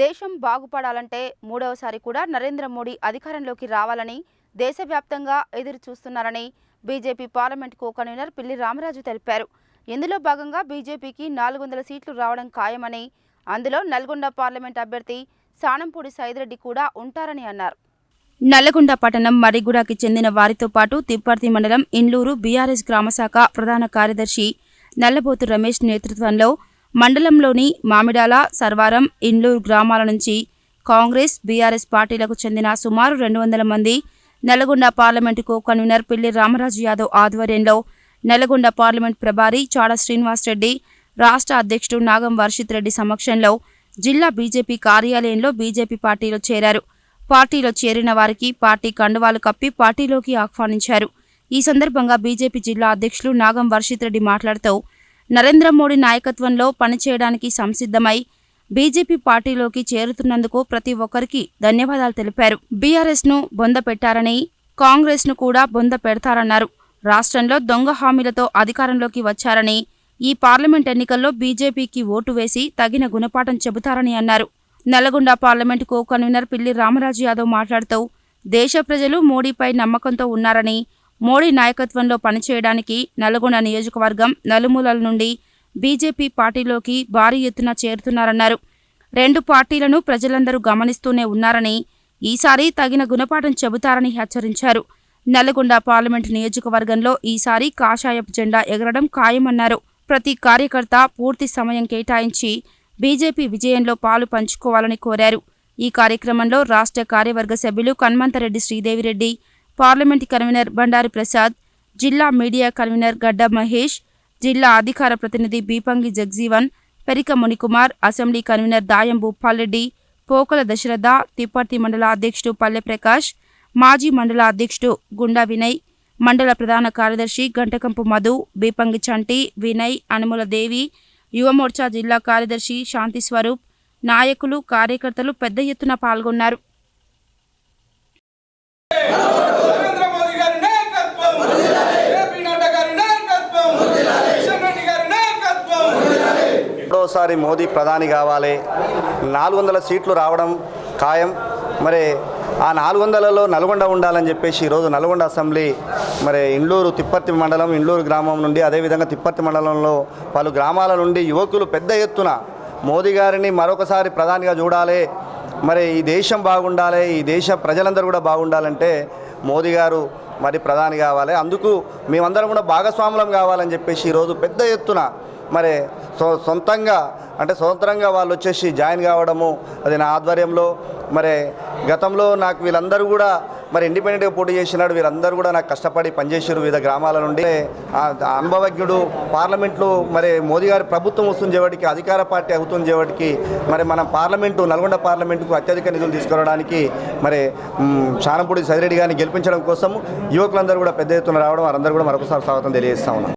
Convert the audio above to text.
దేశం బాగుపడాలంటే మూడవసారి కూడా నరేంద్ర మోడీ అధికారంలోకి రావాలని దేశవ్యాప్తంగా ఎదురు చూస్తున్నారని బీజేపీ పార్లమెంట్ కో కన్వీనర్ పిల్లి రామరాజు తెలిపారు. ఇందులో భాగంగా బీజేపీకి నాలుగు వందల సీట్లు రావడం ఖాయమని అందులో నల్గొండ పార్లమెంట్ అభ్యర్థి సానంపూడి సైదిరెడ్డి కూడా ఉంటారని అన్నారు. నల్లగొండ పట్టణం మరిగూడకి చెందిన వారితో పాటు తిప్పర్తి మండలం ఇండ్లూరు బీఆర్ఎస్ గ్రామశాఖ ప్రధాన కార్యదర్శి నల్లబోతు రమేష్ నేతృత్వంలో మండలంలోని మామిడాల సర్వారం ఇండ్లూరు గ్రామాల నుంచి కాంగ్రెస్ బీఆర్ఎస్ పార్టీలకు చెందిన సుమారు రెండు వందల మంది నల్గొండ పార్లమెంటుకు కన్వీనర్ పిల్లి రామరాజు యాదవ్ ఆధ్వర్యంలో నల్గొండ పార్లమెంట్ ప్రభారి చాడ శ్రీనివాస్ రెడ్డి రాష్ట్ర అధ్యక్షుడు నాగం వర్షిత్ రెడ్డి సమక్షంలో జిల్లా బీజేపీ కార్యాలయంలో బీజేపీ పార్టీలో చేరారు. పార్టీలో చేరిన వారికి పార్టీ కండువాలు కప్పి పార్టీలోకి ఆహ్వానించారు. ఈ సందర్భంగా బీజేపీ జిల్లా అధ్యక్షులు నాగం వర్షిత్ రెడ్డి మాట్లాడుతూ నరేంద్ర మోడీ నాయకత్వంలో పనిచేయడానికి సంసిద్ధమై బీజేపీ పార్టీలోకి చేరుతున్నందుకు ప్రతి ఒక్కరికి ధన్యవాదాలు తెలిపారు. బీఆర్ఎస్ను బొంద పెట్టారని కాంగ్రెస్ను కూడా బొంద పెడతారన్నారు. రాష్ట్రంలో దొంగ హామీలతో అధికారంలోకి వచ్చారని ఈ పార్లమెంట్ ఎన్నికల్లో బీజేపీకి ఓటు వేసి తగిన గుణపాఠం చెబుతారని అన్నారు. నల్గొండ పార్లమెంటు కో కన్వీనర్ పిల్లి రామరాజు యాదవ్ మాట్లాడుతూ దేశ ప్రజలు మోడీపై నమ్మకంతో ఉన్నారని మోడీ నాయకత్వంలో పనిచేయడానికి నల్గొండ నియోజకవర్గం నలుమూలల నుండి బీజేపీ పార్టీలోకి భారీ ఎత్తున చేరుతున్నారన్నారు. రెండు పార్టీలను ప్రజలందరూ గమనిస్తూనే ఉన్నారని ఈసారి తగిన గుణపాఠం చెబుతారని హెచ్చరించారు. నల్గొండ పార్లమెంట్ నియోజకవర్గంలో ఈసారి కాషాయపు జెండా ఎగరడం ఖాయమన్నారు. ప్రతి కార్యకర్త పూర్తి సమయం కేటాయించి బీజేపీ విజయంలో పాలు పంచుకోవాలని కోరారు. ఈ కార్యక్రమంలో రాష్ట్ర కార్యవర్గ సభ్యులు కన్మంతరెడ్డి శ్రీదేవిరెడ్డి పార్లమెంటు కన్వీనర్ బండారి ప్రసాద్ జిల్లా మీడియా కన్వీనర్ గడ్డ మహేష్ జిల్లా అధికార ప్రతినిధి బీపంగి జగ్జీవన్ పెరిక మునికుమార్ అసెంబ్లీ కన్వీనర్ దాయం భూపాల్రెడ్డి పోకల దశరథ తిప్పర్తి మండల అధ్యక్షుడు పల్లె ప్రకాష్ మాజీ మండల అధ్యక్షుడు గుండా వినయ్ మండల ప్రధాన కార్యదర్శి గంటకంపు మధు బీపంగి చంటి వినయ్ అనుముల దేవి యువమోర్చా జిల్లా కార్యదర్శి శాంతి స్వరూప్ నాయకులు కార్యకర్తలు పెద్ద ఎత్తున పాల్గొన్నారు నరేంద్ర మోదీ గారి నాయకత్వం ఏపీ నడ్డా గారి నాయకత్వం కిషన్ రెడ్డి గారి నాయకత్వం ఎప్పుడోసారి మోదీ ప్రధాని కావాలి. నాలుగు వందల సీట్లు రావడం ఖాయం. మరి ఆ నాలుగు వందలలో నల్గొండ ఉండాలని చెప్పేసి ఈరోజు నల్గొండ అసెంబ్లీ మరి ఇండ్లూరు తిప్పర్తి మండలం ఇండ్లూరు గ్రామం నుండి అదేవిధంగా తిప్పర్తి మండలంలో పలు గ్రామాల నుండి యువకులు పెద్ద ఎత్తున మోదీ గారిని మరొకసారి ప్రధానిగా చూడాలి. మరి ఈ దేశం బాగుండాలి ఈ దేశ ప్రజలందరూ కూడా బాగుండాలంటే మోదీ గారు మరి ప్రధాని కావాలి. అందుకు మేమందరం కూడా భాగస్వాములం కావాలని చెప్పేసి ఈరోజు పెద్ద ఎత్తున మరి సొ సొంతంగా అంటే స్వతంత్రంగా వాళ్ళు వచ్చేసి జాయిన్ కావడము అది నా ఆధ్వర్యంలో. మరి గతంలో నాకు వీళ్ళందరూ కూడా మరి ఇండిపెండెంట్గా పోటీ చేసినాడు వీళ్ళందరూ కూడా నాకు కష్టపడి పనిచేసారు వివిధ గ్రామాల నుండి. అనుభవజ్ఞుడు పార్లమెంట్లో మరి మోదీ గారి ప్రభుత్వం వస్తుంది చేపటికి అధికార పార్టీ అవుతుంది చేపటికి మరి మన పార్లమెంటు నల్గొండ పార్లమెంటుకు అత్యధిక నిధులు తీసుకురావడానికి మరి చానంపూడి సదిరెడ్డి గారిని గెలిపించడం కోసం యువకులందరూ కూడా పెద్ద ఎత్తున రావడం వారందరూ కూడా మరొకసారి స్వాగతం తెలియజేస్తా ఉన్నాం.